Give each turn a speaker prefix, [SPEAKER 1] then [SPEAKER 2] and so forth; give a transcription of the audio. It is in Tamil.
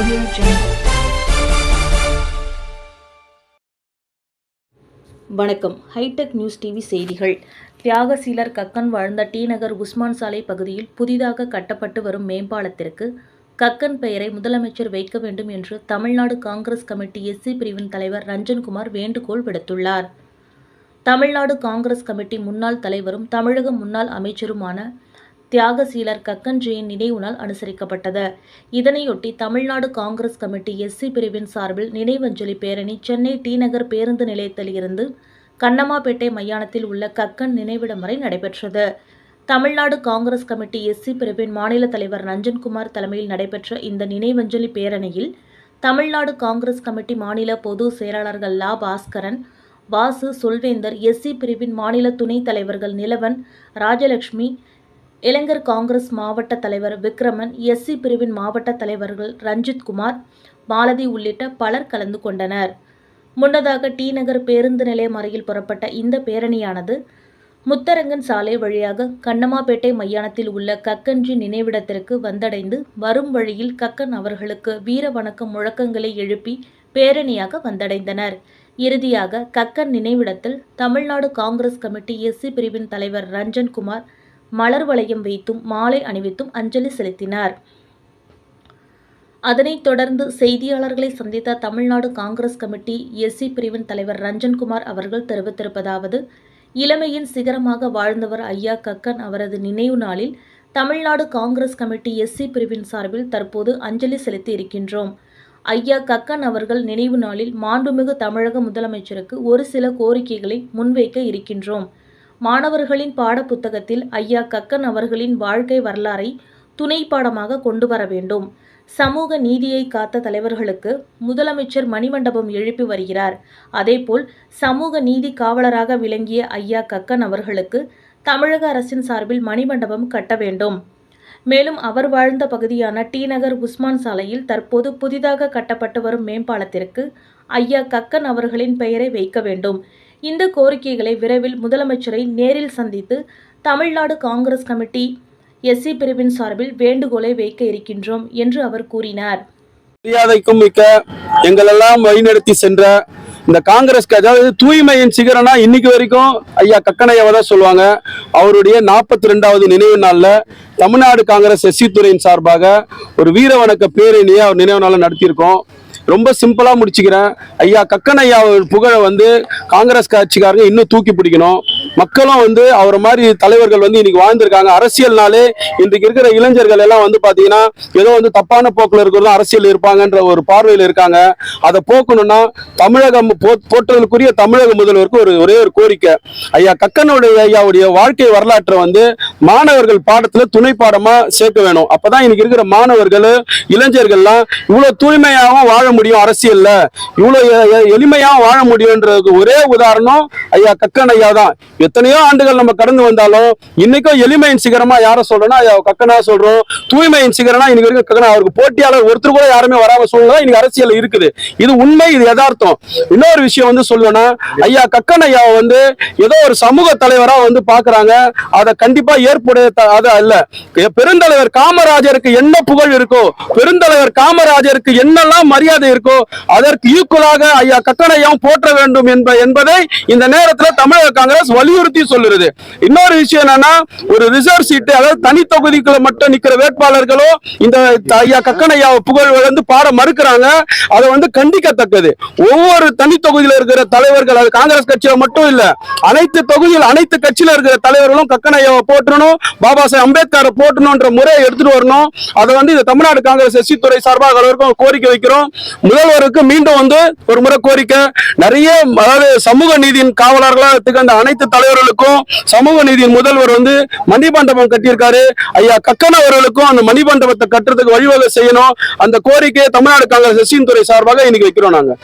[SPEAKER 1] Audio Jungle.
[SPEAKER 2] வணக்கம் ஹைடெக் நியூஸ் டிவி செய்திகள் தியாகசீலர் கக்கன் வாழ்ந்த டி நகர் உஸ்மான் சாலை பகுதியில் புதிதாக கட்டப்பட்டு வரும் மேம்பாலத்திற்கு கக்கன் பெயரை முதலமைச்சர் வைக்க வேண்டும் என்று தமிழ்நாடு காங்கிரஸ் கமிட்டி எஸ்சி பிரிவின் தலைவர் ரஞ்சன்குமார் வேண்டுகோள் விடுத்துள்ளார் தமிழ்நாடு காங்கிரஸ் கமிட்டி முன்னாள் தலைவரும் தமிழக முன்னாள் அமைச்சருமான தியாகசீலர் கக்கன்ஜியின் நினைவு நாள் அனுசரிக்கப்பட்டது. இதனையொட்டி தமிழ்நாடு காங்கிரஸ் கமிட்டி எஸ்சி பிரிவின் சார்பில் நினைவஞ்சலி பேரணி சென்னை டி நகர் பேருந்து நிலையத்தில் இருந்து கண்ணம்மாப்பேட்டை மையானத்தில் உள்ள கக்கன் நினைவிடம் வரை நடைபெற்றது. தமிழ்நாடு காங்கிரஸ் கமிட்டி எஸ்சி பிரிவின் மாநில தலைவர் ரஞ்சன்குமார் தலைமையில் நடைபெற்ற இந்த நினைவஞ்சலி பேரணியில் தமிழ்நாடு காங்கிரஸ் கமிட்டி மாநில பொது செயலாளர்கள் லா பாஸ்கரன் வாசு சொல்வேந்தர் எஸ்சி பிரிவின் மாநில துணைத் தலைவர்கள் நிலவன் ராஜலட்சுமி இளைஞர் காங்கிரஸ் மாவட்ட தலைவர் விக்ரமன் எஸ்சி பிரிவின் மாவட்ட தலைவர்கள் ரஞ்சித் குமார் மாலதி உள்ளிட்ட பலர் கலந்து கொண்டனர். முன்னதாக டி நகர் பேருந்து நிலையம் அருகில் புறப்பட்ட இந்த பேரணியானது முத்தரங்கன் சாலை வழியாக கண்ணமாப்பேட்டை மையானத்தில் உள்ள கக்கன்ஜி நினைவிடத்திற்கு வந்தடைந்து வரும் வழியில் கக்கன் அவர்களுக்கு வீர வணக்கம் முழக்கங்களை எழுப்பி பேரணியாக வந்தடைந்தனர். இறுதியாக கக்கன் நினைவிடத்தில் தமிழ்நாடு காங்கிரஸ் கமிட்டி எஸ்சி பிரிவின் தலைவர் ரஞ்சன் குமார் மலர் வளையம் வைத்தும் மாலை அணிவித்தும் அஞ்சலி செலுத்தினார். அதனைத் தொடர்ந்து செய்தியாளர்களை சந்தித்த தமிழ்நாடு காங்கிரஸ் கமிட்டி எஸ்சி பிரிவின் தலைவர் ரஞ்சன்குமார் அவர்கள் தெரிவித்திருப்பதாவது இளமையின் சிகரமாக வாழ்ந்தவர் ஐயா கக்கன் அவரது நினைவு நாளில் தமிழ்நாடு காங்கிரஸ் கமிட்டி எஸ்சி பிரிவின் சார்பில் தற்போது அஞ்சலி செலுத்தி இருக்கின்றோம். ஐயா கக்கன் அவர்கள் நினைவு நாளில் மாண்புமிகு தமிழக முதலமைச்சருக்கு ஒரு சில கோரிக்கைகளை முன்வைக்க இருக்கின்றோம். மாணவர்களின் பாடப்புத்தகத்தில் ஐயா கக்கன் அவர்களின் வாழ்க்கை வரலாறை துணை பாடமாக கொண்டு வர வேண்டும். சமூக நீதியை காத்த தலைவர்களுக்கு முதலமைச்சர் மணிமண்டபம் எழுப்பி வருகிறார். அதேபோல் சமூக நீதி காவலராக விளங்கிய ஐயா கக்கன் அவர்களுக்கு தமிழக அரசின் சார்பில் மணிமண்டபம் கட்ட வேண்டும். மேலும் அவர் வாழ்ந்த பகுதியான டி நகர் உஸ்மான் சாலையில் தற்போது புதிதாக கட்டப்பட்டு வரும் மேம்பாலத்திற்கு ஐயா கக்கன் அவர்களின் பெயரை வைக்க வேண்டும். இந்த கோரிக்கைகளை விரைவில் முதலமைச்சரை நேரில் சந்தித்து தமிழ்நாடு காங்கிரஸ் கமிட்டி எஸ்சி பிரிவின் சார்பில் வேண்டுகோளை வைக்க இருக்கின்றோம் என்று அவர் கூறினார்.
[SPEAKER 3] மரியாதைக்கும் மிக்க எங்களெல்லாம் வழிநடத்தி சென்ற இந்த காங்கிரஸ்க்கு அதாவது தூய்மையின் சிகரனா இன்னைக்கு வரைக்கும் ஐயா கக்கனையாவை தான் சொல்லுவாங்க. அவருடைய நாற்பத்தி ரெண்டாவது நினைவு நாளில் தமிழ்நாடு காங்கிரஸ் எஸ்சி துறையின் சார்பாக ஒரு வீர வணக்க பேரணியை அவர் நினைவு நாளில் நடத்தியிருக்கோம். ரொம்ப சிம்பிளா முடிச்சுக்கிறேன். ஐயா கக்கன் ஐயா புகழை வந்து காங்கிரஸ் கட்சிக்காரங்க இன்னும் தூக்கி பிடிக்கணும். மக்களும் வந்து அவர் மாதிரி தலைவர்கள் வந்து இன்னைக்கு வாழ்ந்திருக்காங்க. அரசியல்னாலே இன்றைக்கு இருக்கிற இளைஞர்கள் எல்லாம் வந்து பாத்தீங்கன்னா ஏதோ வந்து தப்பான போக்குல இருக்கிறதும் அரசியல் இருப்பாங்கன்ற ஒரு பார்வையில் இருக்காங்க. அதை போக்கணும்னா தமிழகம் போ- தமிழக முதல்வருக்கு ஒரு ஒரே ஒரு கோரிக்கை. ஐயா கக்கனுடைய ஐயாவுடைய வாழ்க்கை வரலாற்றை வந்து மாணவர்கள் பாடத்துல துணை பாடமா சேர்க்க வேணும். அப்பதான் இன்னைக்கு இருக்கிற மாணவர்கள் இளைஞர்கள்லாம் இவ்வளவு தூய்மையாகவும் வாழ முடியும் அரசியல்ல. இவ்வளவு எளிமையாகவும் வாழ முடியும்ன்றதுக்கு ஒரே உதாரணம் ஐயா கக்கன் ஐயா தான். எத்தனையோ ஆண்டுகள் நம்ம கடந்து வந்தாலும் இன்னைக்கும் எளிமையின் சிகரமா யாரை சொல்றோம்னா ஐயா கக்கனா சொல்றோம். தூய்மையின் சிகரனா இன்னைக்கு இருக்க கக்கனா அவருக்கு போட்டியாளர் ஒருத்தர் கூட யாருமே வராம சூழ்நிலை இன்னைக்கு அரசியல் இருக்குது. இது உண்மை இது யதார்த்தம். இன்னொரு விஷயம் வந்து சொல்லுவேன்னா ஐயா கக்கன் ஐயா வந்து ஏதோ ஒரு சமூக தலைவரா வந்து பாக்குறாங்க. அதை கண்டிப்பா ஏற்புடைய அது அல்ல. பெருந்தலைவர் காமராஜருக்கு என்ன புகழ் இருக்கோ பெருந்தலைவர் காமராஜருக்கு என்னெல்லாம் மரியாதை இருக்கோ அதற்கு ஈக்குவலாக ஐயா கட்டணையம் போற்ற வேண்டும் என்ப என்பதை இந்த நேரத்தில் தமிழக காங்கிரஸ் வலியுறுத்தி சொல்லுறது இன்னொரு விஷயம் என்னன்னா ஒரு ரிசர்வ் சீட்டு அதாவது தனி தொகுதிக்குள்ள மட்டும் நிக்கிற வேட்பாளர்களோ இந்த ஐயா கக்கன் புகழ் வந்து பாட மறுக்கிறாங்க அதை வந்து கண்டிக்கத்தக்கது. ஒவ்வொரு தனி தொகுதியில் இருக்கிற தலைவர்கள் அது காங்கிரஸ் கட்சியில மட்டும் இல்ல அனைத்து தொகுதியில் அனைத்து கட்சியில இருக்கிற தலைவர்களும் கக்கனையாவை போட்டு போற்றணும் பாபா சாஹேப் அம்பேத்கரை போற்றணும்ன்ற முறையை எடுத்துட்டு வரணும். அதை வந்து இந்த தமிழ்நாடு காங்கிரஸ் எஸ்சி துறை சார்பாக அவருக்கும் கோரிக்கை வைக்கிறோம். முதல்வருக்கு மீண்டும் வந்து ஒரு முறை கோரிக்கை. நிறைய அதாவது சமூக நீதியின் காவலர்களாக திகழ்ந்த அனைத்து தலைவர்களுக்கும் சமூக நீதியின் முதல்வர் வந்து மணிமண்டபம் கட்டியிருக்காரு. ஐயா கக்கன் அவர்களுக்கும் அந்த மணிமண்டபத்தை கட்டுறதுக்கு வழிவகை செய்யணும். அந்த கோரிக்கையை தமிழ்நாடு காங்கிரஸ் எஸ்சியின் துறை சார்பாக இன்னைக்கு வைக்கிறோம் நாங்க.